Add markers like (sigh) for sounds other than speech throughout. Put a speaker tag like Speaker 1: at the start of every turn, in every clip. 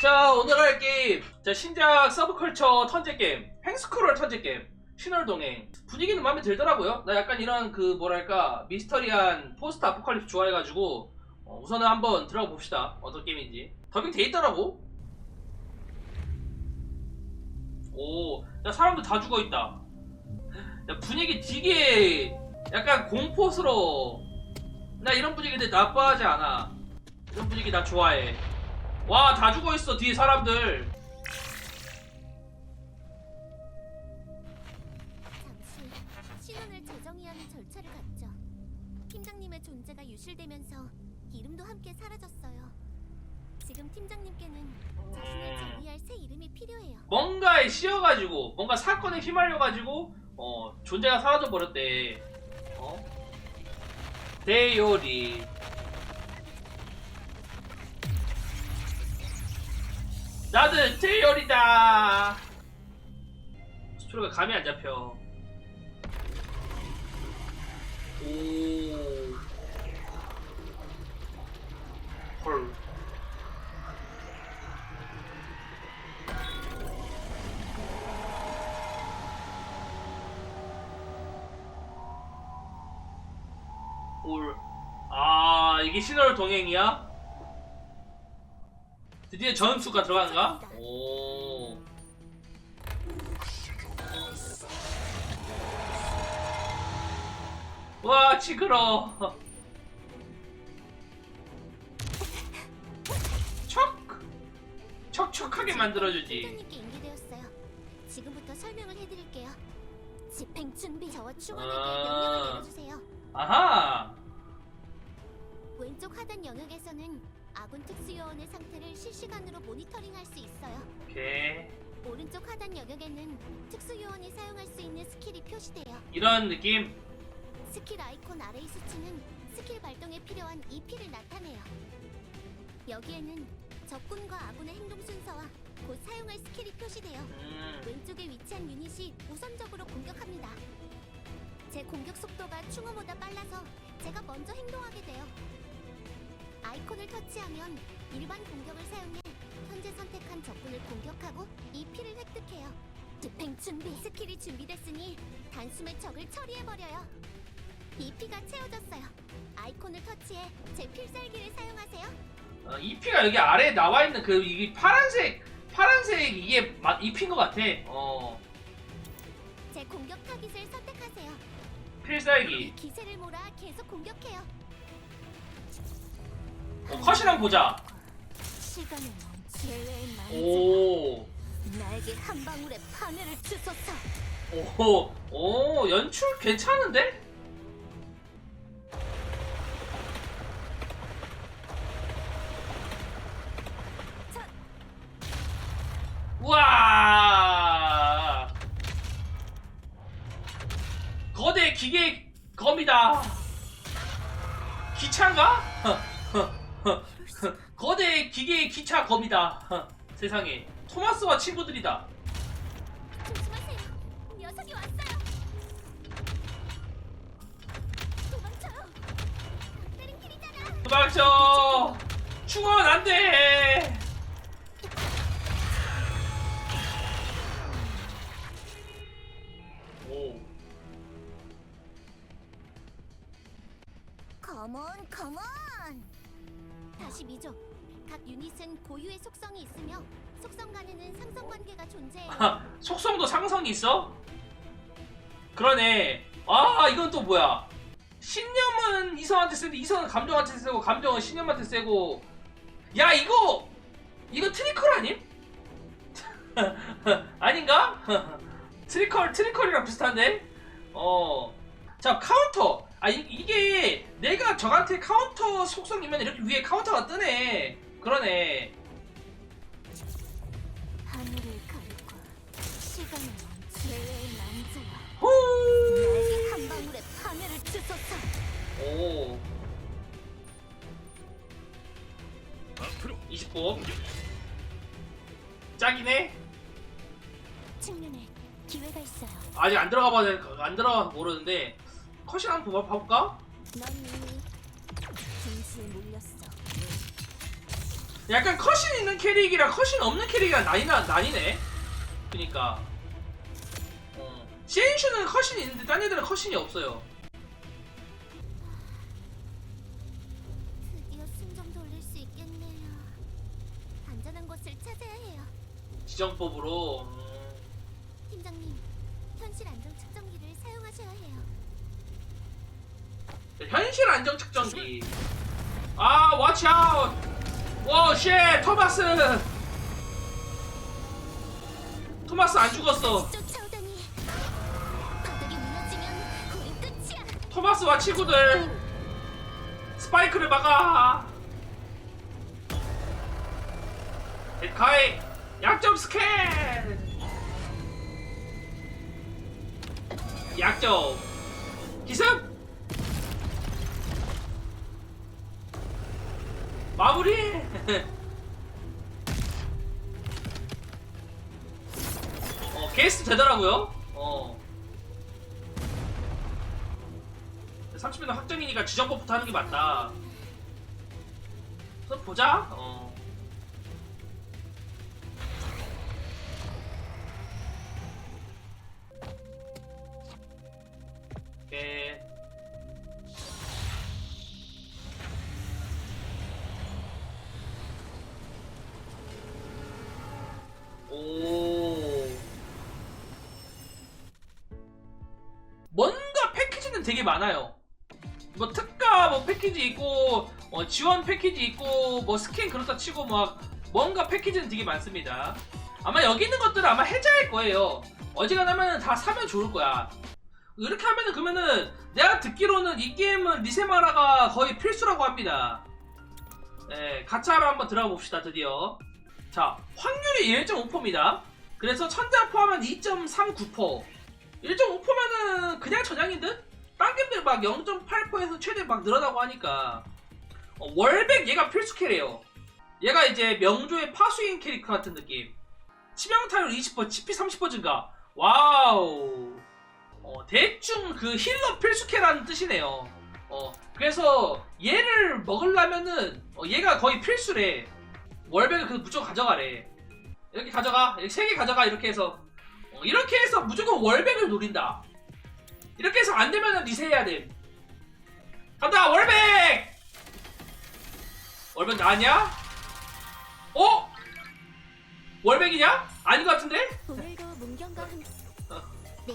Speaker 1: 자 오늘 할 게임. 자 신작 서브컬처 턴제 게임. 횡스크롤 턴제 게임. 신월동행. 분위기는 마음에 들더라고요. 나 약간 이런 그 뭐랄까 미스터리한 포스트 아포칼립스 좋아해가지고 어, 우선은 한번 들어가 봅시다. 어떤 게임인지. 더빙 돼 있더라고. 오야 사람들 다 죽어있다. 야 분위기 되게 약간 공포스러워. 나 이런 분위기인데 나빠하지 않아. 이런 분위기 나 좋아해 와 다 죽어 있어 뒤에 사람들
Speaker 2: 잠시 신원을 재정의하는 절차를 갖죠. 팀장님의 존재가 유실되면서 이름도 함께 사라졌어요. 지금 팀장님께는 자신을 정의할 새 이름이 필요해요.
Speaker 1: 뭔가에 씌어가지고 뭔가 사건에 휘말려가지고 어 존재가 사라져 버렸대 어 대요리 나는 대요리다 스토리가 감이 안 잡혀 오 헐 올. 아, 이게 신월 동행이야? 드디어 전수가 들어가는가? 오. 와, 찌그러. 척! 척척하게 만들어주지.
Speaker 2: 인계되었어요. 지금부터 설명을 해드릴게요. 집행 준비. 저와 충원에게
Speaker 1: 아.
Speaker 2: 명령을 내려주세요. 아군 특수요원의 상태를 실시간으로 모니터링할 수 있어요.
Speaker 1: 오케이.
Speaker 2: 오른쪽 하단 영역에는 특수요원이 사용할 수 있는 스킬이 표시돼요.
Speaker 1: 이런 느낌?
Speaker 2: 스킬 아이콘 아래의 수치는 스킬 발동에 필요한 EP를 나타내요. 여기에는 적군과 아군의 행동 순서와 곧 사용할 스킬이 표시돼요.
Speaker 1: 음.
Speaker 2: 왼쪽에 위치한 유닛이 우선적으로 공격합니다. 제 공격 속도가 충어보다 빨라서 제가 먼저 행동하게 돼요. 아이콘을 터치하면 일반 공격을 사용해 현재 선택한 적군을 공격하고 EP를 획득해요. 집행 준비. 스킬이 준비됐으니 단숨에 적을 처리해버려요. EP가 채워졌어요. 아이콘을 터치해 제 필살기를 사용하세요.
Speaker 1: 어, EP가 여기 아래에 나와 있는 그 이게 파란색 파란색 이게 마- EP인 것 같아. 어
Speaker 2: 제 공격 타깃을 선택하세요.
Speaker 1: 필살기.
Speaker 2: 기세를 몰아 계속 공격해요.
Speaker 1: 어, 컷이랑 보자.
Speaker 2: 시간을.
Speaker 1: 오,
Speaker 2: 나에게 한 방울의 파멸을 주소서.
Speaker 1: 오, 오 연출 괜찮은데?
Speaker 2: 자.
Speaker 1: 우와. 거대 기계 검이다. 기차인가? (laughs) 거대 기계 기차 검이다. (laughs) 세상에 토마스와 친구들이다.
Speaker 2: 조심하세요. 녀석이 왔어요. 도망쳐요. 때린 길이잖아.
Speaker 1: 도망쳐! 충원 안 돼! 오,
Speaker 2: 컴온, 컴온. 다시 미죠. 각 유닛은 고유의 속성이 있으며 속성 간에는 상성 관계가 존재해요.
Speaker 1: 아, 속성도 상성이 있어? 그러네. 아, 이건 또 뭐야? 신념은 이성한테 쓰는데 이성은 감정한테 쓰고 감정은 신념한테 쓰고 야 이거 이거 트리컬 아님? (laughs) 아닌가? (laughs) 트리컬 트리컬이랑 비슷한데? 어. 자 카운터. 아 이, 이게 적한테 카운터 속성이면 이렇게 위에 카운터가 뜨네. 그러네.
Speaker 2: 하늘을 가르고 시간을 멈추. 제외의 만세야.
Speaker 1: 후.
Speaker 2: 나에게 한 방울의 파멸을 주소서.
Speaker 1: 오.
Speaker 3: 앞으로
Speaker 1: 29. 짝이네.
Speaker 2: 측면에 기회가 있어요.
Speaker 1: 아직 안 들어가 봐야 안 들어가서 모르는데 컷이 한번 봐- 봐볼까?
Speaker 2: 넌
Speaker 1: 약간 컷신 있는 캐릭이랑 컷신 없는 캐릭이랑 나뉘나, 나뉘네 그니까 어. CN슈는 컷신이 있는데 딴 애들은 컷신이 없어요
Speaker 2: 드디어 숨 좀 돌릴 수 있겠네요. 안전한 곳을 찾아야 해요.
Speaker 1: 지정법으로 음.
Speaker 2: 팀장님, 현실 안정 측정기를 사용하셔야 해요.
Speaker 1: 현실 안정 측정기 아 watch out 와쉣 토마스. 토마스 안 죽었어. 토마스와 친구들. 스파이크를 막아. 데카이 약점 스캔. 약점. 기습 마무리 어 게스트 되더라고요 어 30분 확정이니까 지정법부터 하는 게 맞다. 그래서 보자. 어. 되게 많아요. 뭐 특가 뭐 패키지 있고 어, 지원 패키지 있고 뭐 스킨 그렇다 치고 막 뭔가 패키지는 되게 많습니다. 아마 여기 있는 것들은 아마 해제할 거예요. 어지간하면 다 사면 좋을 거야. 이렇게 하면은 그러면은 내가 듣기로는 이 게임은 리세마라가 거의 필수라고 합니다. 네, 가차로 한번 들어가 봅시다 드디어. 자, 확률이 1.5%입니다. 그래서 천장 포함한 2.39%. 1.5%면은 그냥 저장인 듯? 딴 게임들 막 0.8%에서 최대 막 늘어나고 하니까 어, 월백 얘가 필수 캐래요. 얘가 이제 명조의 파수인 캐릭터 같은 느낌. 치명 타율 20% 치피 30% 증가. 와우. 어, 대충 그 힐러 필수 캐라는 뜻이네요. 어, 그래서 얘를 먹으려면은 어, 얘가 거의 필수래. 월백을 그 무조건 가져가래. 이렇게 가져가. 이렇게 3개 가져가. 이렇게 해서. 어, 이렇게 해서 무조건 월백을 노린다 이렇게 해서 안 되면 리세해야 돼. 간다 월백. 월백 나왔냐? 어? 월백이냐? 아닌 것 같은데?
Speaker 2: 오늘도 문경과 함께. (laughs) 네,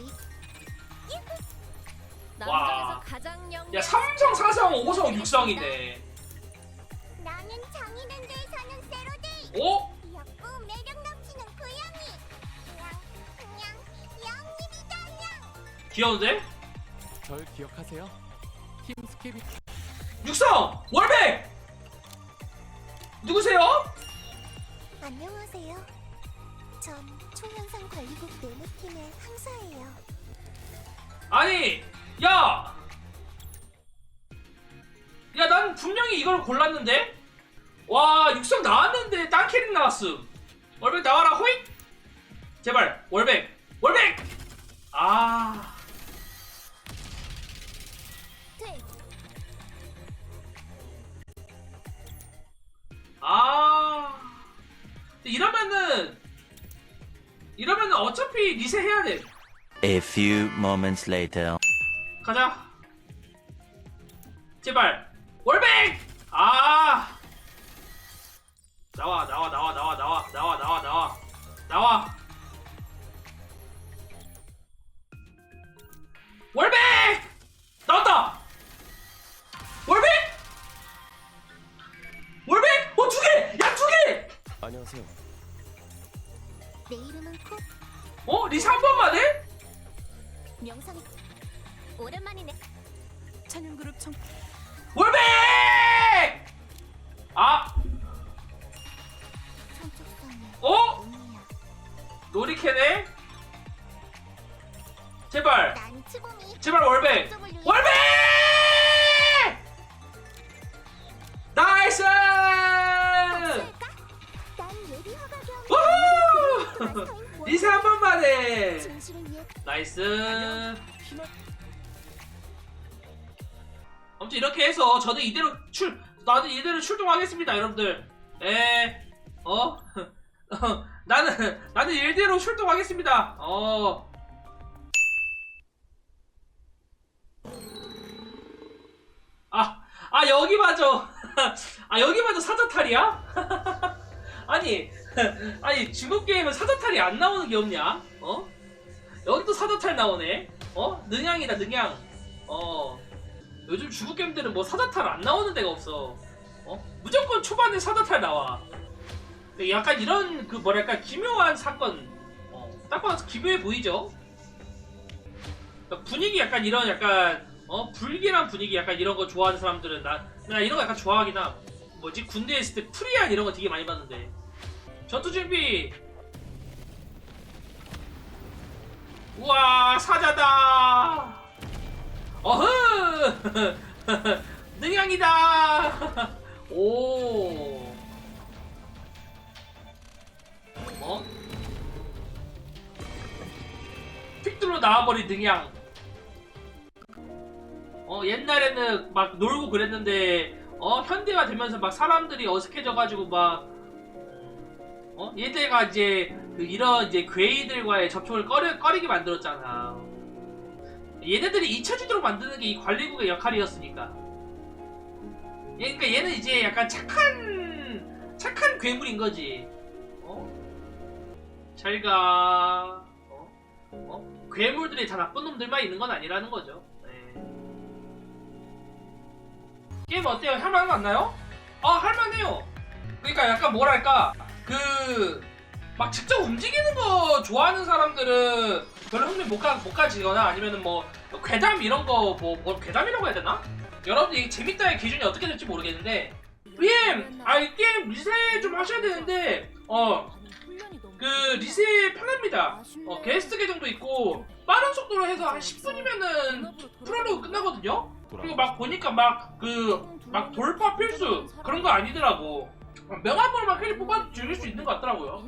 Speaker 1: 와.
Speaker 4: 남정에서 가장 영.
Speaker 1: 야 삼성, 사성, 오성, 육성이네.
Speaker 2: 나는 장인한데 사는 세로데이.
Speaker 1: 어?
Speaker 2: 귀엽고 매력 넘치는 고양이. 그냥 그냥 영입이다 영.
Speaker 1: 귀여운데?
Speaker 5: 절 기억하세요? 팀 스케비
Speaker 1: 육성! 월백! 누구세요?
Speaker 2: 안녕하세요. 전 초현상 관리국 네모팀의 항사예요.
Speaker 1: 아니, 야! 야, 난 분명히 이걸 골랐는데? 와, 육성 나왔는데 딴 캐릭 나왔음. 월백 나와라, 호잇! 제발, 월백! 월백! 아. 이러면은 어차피 리셋해야 돼.
Speaker 6: A few moments later.
Speaker 1: 가자. 제발. 월백! 아! 나와, 나와, 나와, 나와, 나와, 나와, 나와, 나와. 나와. 월백! 나왔다! 월백! 월백! 어, 두 개! 야, 두 개!
Speaker 5: 안녕하세요.
Speaker 2: 내 이름은 코
Speaker 1: 어? 리사 한 번만 해?
Speaker 2: 명성이. 오랜만이네.
Speaker 4: 찬영그룹 청.
Speaker 1: 월백! 아,
Speaker 2: 성적성이
Speaker 1: 어? 놀이캐네? 제발,
Speaker 2: 난.
Speaker 1: 제발. 월백! 나이스! 아무튼 이렇게 해서 저는 이대로 출, 나도 이대로 출동하겠습니다, 여러분들. 에, (laughs) 어, 나는 나는 일대로 출동하겠습니다. 어. 아, 아 여기 맞아. (laughs) 아 여기 맞아 사자탈이야? (laughs) 아니, 아니 중국 게임은 사자탈이 안 나오는 게 없냐? 어? 여기도 사자탈 나오네. 어? 능양이다 능양. 어. 요즘 게임들은 뭐 사자탈 안 나오는 데가 없어. 어? 무조건 초반에 사자탈 나와. 약간 이런 그 뭐랄까 기묘한 사건. 어, 딱 봐도 기묘해 보이죠? 그러니까 분위기 약간 이런 약간 어 불길한 분위기 약간 이런 거 좋아하는 사람들은 나, 나 이런 거 약간 좋아하긴 함. 뭐지 군대에 있을 때 프리한 이런 거 되게 많이 봤는데 전투 준비. 우와 사자다. 어흐 (laughs) 능양이다. (laughs) 오. 어? 픽들로 나와버린 능양. 어 옛날에는 막 놀고 그랬는데 어 현대화 되면서 막 사람들이 어색해져가지고 막 어? 얘들가 이제 그 이런 이제 괴이들과의 접촉을 꺼리, 꺼리게 만들었잖아. 얘네들이 잊혀지도록 만드는 게 이 관리국의 역할이었으니까. 얘, 그러니까 얘는 이제 약간 착한 착한 괴물인 거지. 어? 잘 가. 어? 어? 괴물들이 다 나쁜 놈들만 있는 건 아니라는 거죠. 네. 게임 어때요? 할만한 거 같나요? 아 할만해요. 그러니까 약간 뭐랄까 그 막 직접 움직이는 거 좋아하는 사람들은 별로 흥미 못, 가, 못 가지거나 아니면은 뭐 괴담 이런 거뭐뭐 괴담이라고 해야 되나? 여러분들 이 재밌다의 기준이 어떻게 될지 모르겠는데 PM 아이 게임 리세 좀 하셔야 되는데 어 그 리세 편합니다. 어 게스트 계정도 있고 빠른 속도로 해서 한 10분이면은 프로로 끝나거든요. 그리고 막 보니까 막 그 막 돌파 필수 그런 거 아니더라고. 명함으로만 캐릭 뽑아 줄일 수 있는 것 같더라고요.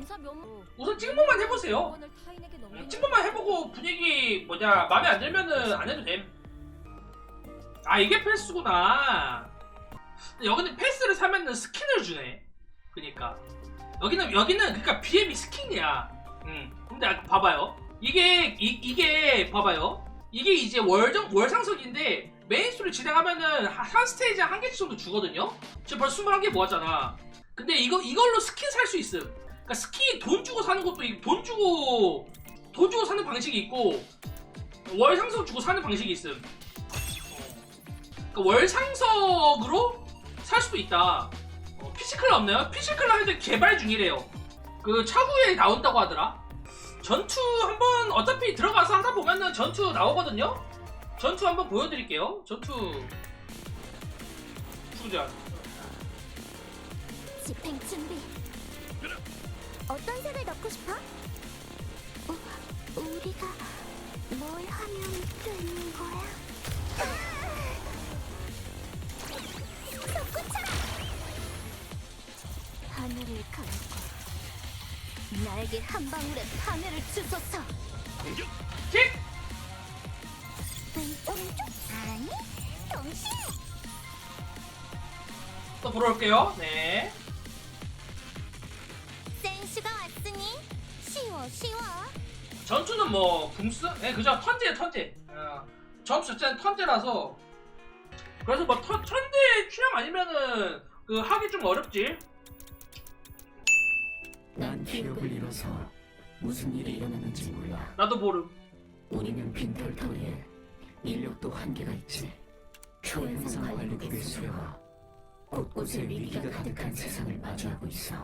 Speaker 1: 우선 찍먹만 해보세요. 음, 찍먹만 해보고 분위기 뭐냐 마음에 안 들면은 안 해도 됨. 아 이게 패스구나. 여기는 패스를 사면은 스킨을 주네. 그니까 여기는 여기는 그러니까 BM이 스킨이야. 음. 근데 아, 봐봐요. 이게 이, 이게 봐봐요. 이게 이제 월정 월상석인데 메인 스토리 진행하면은 한, 한 스테이지 한 개씩 정도 주거든요. 지금 벌써 21개 모았잖아. 근데 이거 이걸로 스킨 살 수 있음. 그러니까 스킨 돈 주고 사는 것도 있- 돈 주고 돈 주고 사는 방식이 있고 월 상석 주고 사는 방식이 있음. 그러니까 월 상석으로 살 수도 있다. 어, 피지컬라 없나요? 피지컬라 해도 개발 중이래요. 그 차후에 나온다고 하더라. 전투 한번 어차피 들어가서 하다 보면은 전투 나오거든요. 전투 한번 보여드릴게요. 전투 수전.
Speaker 2: 집행 준비. 어떤 색을 넣고 싶어? 어, 우리가 뭘 하면 되는 거야? 솟구쳐라! 하늘을 감고 나에게 한 방울의 하늘을 주소서.
Speaker 1: 킥!
Speaker 2: 왼쪽 왼쪽 아니 동시에
Speaker 1: 또 보러 올게요. 네. 뭐 붐스? 네 그죠 턴제 턴제 어, 점수 자체는 턴제라서 그래서 뭐 턴, 턴제 취향 아니면은 그 하기 좀 어렵지
Speaker 7: 난 기억을 잃어서 무슨 일이 일어났는지 몰라.
Speaker 1: 나도 모름
Speaker 7: 우리는 빈털터리에 인력도 한계가 있지. 초행성 관리국의 수요와 곳곳에 위기가 가득한 세상을 마주하고 있어.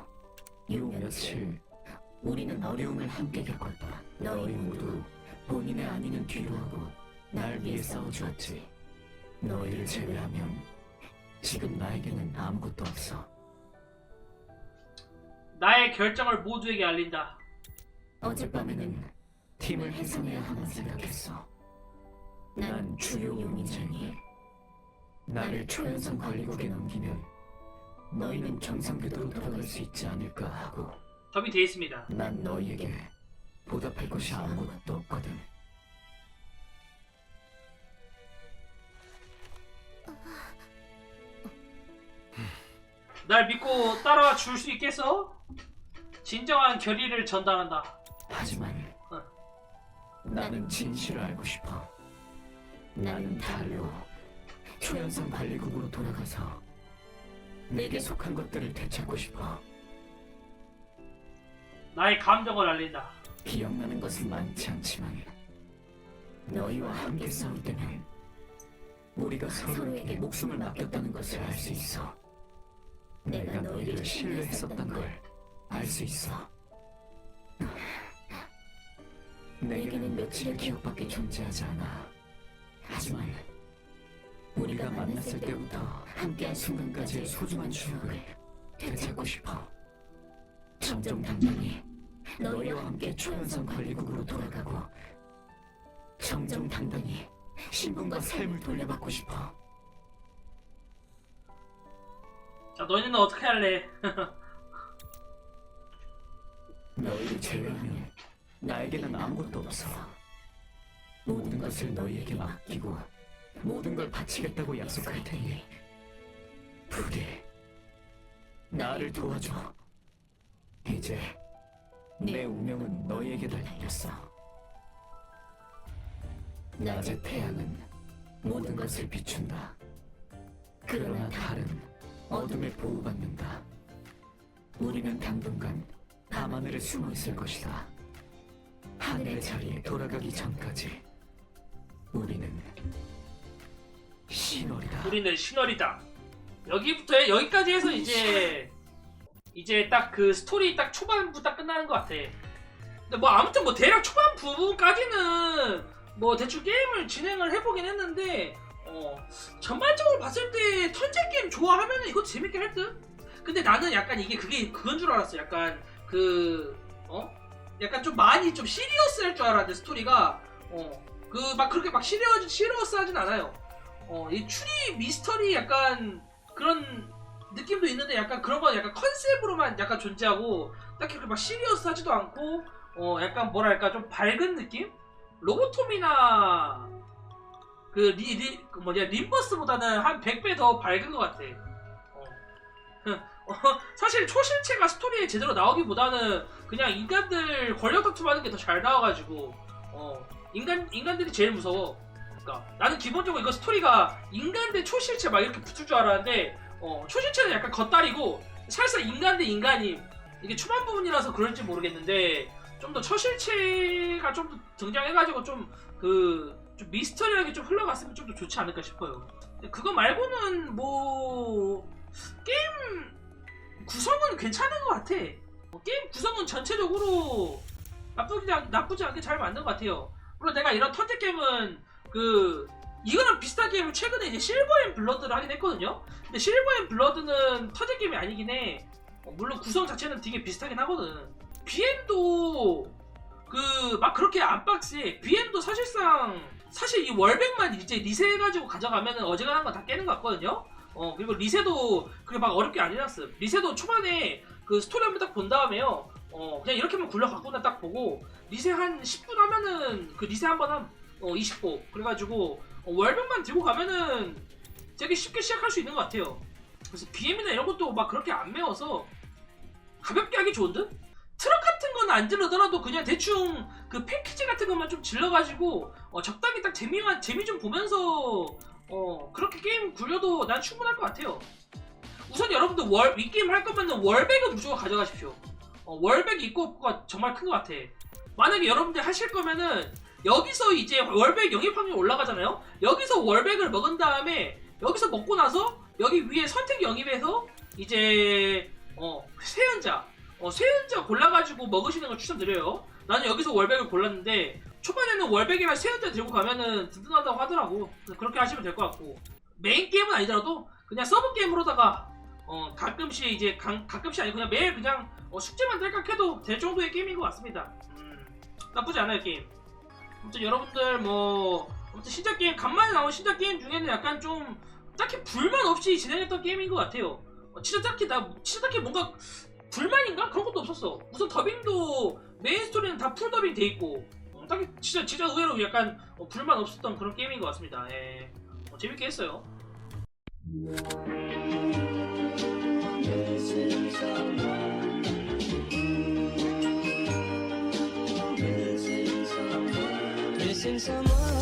Speaker 7: 요 며칠 우리는 어려움을 함께 겪었다. 너희 모두 본인의 아니는 뒤로 하고 날 위해 싸워주었지. 너희를 제외하면 지금 나에게는 아무것도 없어.
Speaker 1: 나의 결정을 모두에게 알린다
Speaker 7: 어젯밤에는 팀을 해산해야 하나 생각했어. 난 주요 용의자니 나를 초연성 관리국에 넘기면 너희는 정상궤도로 돌아갈 수 있지 않을까 하고
Speaker 1: 점이 돼 있습니다
Speaker 7: 난 너희에게 보답할 것이 아무것도 없거든.
Speaker 1: 날 믿고 따라와 줄 수 있겠어? 진정한 결의를 전달한다.
Speaker 7: 하지만
Speaker 1: 어.
Speaker 7: 나는 진실을 알고 싶어. 나는 달로 초연성 관리국으로 돌아가서 내게 속한 것들을 되찾고 싶어.
Speaker 1: 나의 감정을 알린다.
Speaker 7: 기억나는 것은 많지 않지만 너희와 함께 싸울 때는 우리가 서로에게 목숨을 맡겼다는 것을 알 수 있어. 내가 너희를 신뢰했었던 걸 알 수 있어. 내게는 며칠의 기억밖에 존재하지 않아. 하지만 우리가 만났을 때부터 함께한 순간까지의 소중한 추억을 되찾고 싶어. 정정당당히 너희와 함께 초연성 관리국으로 돌아가고 정정당당히 신분과 삶을 돌려받고 싶어.
Speaker 1: 자, 너희는 어떻게 할래? (laughs)
Speaker 7: 너희를 제외하면 나에게는 아무것도 없어. 모든 것을 너희에게 맡기고 모든 걸 바치겠다고 약속할 테니 부디 나를 도와줘. 이제 내 운명은 너희에게 달렸어. 낮의 태양은 모든 것을 비춘다. 그러나 달은 어둠에 보호받는다. 우리는 당분간 밤하늘에 숨어 있을 것이다. 하늘의 자리에 돌아가기 전까지 우리는 신월이다.
Speaker 1: 우리는 신월이다. 여기부터 여기까지 해서 이제 이제 딱 그 스토리 딱 초반부 딱 끝나는 것 같아. 근데 뭐 아무튼 뭐 대략 초반 부분까지는 뭐 대충 게임을 진행을 해보긴 했는데 어 전반적으로 봤을 때 턴제 게임 좋아하면은 이거 재밌게 할 듯. 근데 나는 약간 이게 그게 그건 줄 알았어. 약간 그 어? 약간 좀 많이 좀 시리어스할 줄 알았는데 스토리가 어 그 막 그렇게 막 시리어스 시리어스하진 않아요. 어, 이 추리 미스터리 약간 그런 느낌도 있는데 약간 그런 건 약간 컨셉으로만 약간 존재하고 딱히 그렇게 막 시리어스하지도 않고 어 약간 뭐랄까 좀 밝은 느낌? 로보톰이나 그 리, 리, 그 뭐냐 림버스보다는 한 100배 더 밝은 것 같아. 어. (laughs) 어, 사실 초실체가 스토리에 제대로 나오기보다는 그냥 인간들 권력 다툼하는 게 더 잘 나와가지고 어 인간 인간들이 제일 무서워. 그러니까 나는 기본적으로 이거 스토리가 인간 대 초실체 막 이렇게 붙을 줄 알았는데 어, 초실체는 약간 겉다리고 살짝 인간 대 인간임 이게 초반 부분이라서 그럴지 모르겠는데 좀더 초실체가 좀더 등장해가지고 좀그 좀 미스터리하게 좀 흘러갔으면 좀 더 좋지 않을까 싶어요. 그거 말고는 뭐 게임 구성은 괜찮은 것 같아. 어, 게임 구성은 전체적으로 나쁘지, 않, 나쁘지 않게 잘 만든 것 같아요. 물론 내가 이런 턴제 게임은 그 이거랑 비슷한 게임을 최근에 이제 실버 앤 블러드를 하긴 했거든요. 근데 실버 앤 블러드는 터질 게임이 아니긴 해. 어, 물론 구성 자체는 되게 비슷하긴 하거든. BM도 그 막 그렇게 안 빡세. BM도 사실상 사실 이 월백만 이제 리세해가지고 가져가면은 어지간한 건 다 깨는 것 같거든요. 어 그리고 리세도 그게 막 어렵게 안 해놨음. 리세도 초반에 그 스토리 한번 딱 본 다음에요. 어 그냥 이렇게만 굴려갖고나 딱 보고 리세 한 10분 하면은 그 리세 한번 함. 어 20보 그래가지고 어, 월병만 들고 가면은 되게 쉽게 시작할 수 있는 것 같아요. 그래서 BM이나 이런 것도 막 그렇게 안 매워서 가볍게 하기 좋은 듯? 트럭 같은 건 안 질러더라도 그냥 대충 그 패키지 같은 것만 좀 질러가지고 어, 적당히 딱 재미만 재미 좀 보면서 어 그렇게 게임 굴려도 난 충분할 것 같아요. 우선 여러분들 월, 이 게임 할 거면은 월백은 무조건 가져가십시오. 어, 월백 없고가 정말 큰 것 같아. 만약에 여러분들 하실 거면은 여기서 이제 월백 영입 확률이 올라가잖아요. 여기서 월백을 먹은 다음에 여기서 먹고 나서 여기 위에 선택 영입해서 이제 어 세연자 어 세연자 골라가지고 먹으시는 걸 추천드려요. 나는 여기서 월백을 골랐는데 초반에는 월백이랑 세연자 들고 가면은 든든하다고 하더라고. 그렇게 하시면 될 것 같고 메인 게임은 아니더라도 그냥 서브 게임으로다가 어 가끔씩 이제 가, 가끔씩 아니고 그냥 매일 그냥 어, 숙제만 딸깍 해도 될 정도의 게임인 것 같습니다. 음, 나쁘지 않아요 게임. 아무튼 여러분들 뭐 아무튼 신작 게임 간만에 나온 신작 게임 중에는 약간 좀 딱히 불만 없이 진행했던 게임인 것 같아요. 어, 진짜 딱히 나 진짜 딱히 뭔가 불만인가 그런 것도 없었어. 우선 더빙도 메인 스토리는 다 풀 더빙 돼 있고 어, 딱히 진짜 진짜 의외로 약간 어, 불만 없었던 그런 게임인 것 같습니다. 예. 어, 재밌게 했어요.
Speaker 8: Missing someone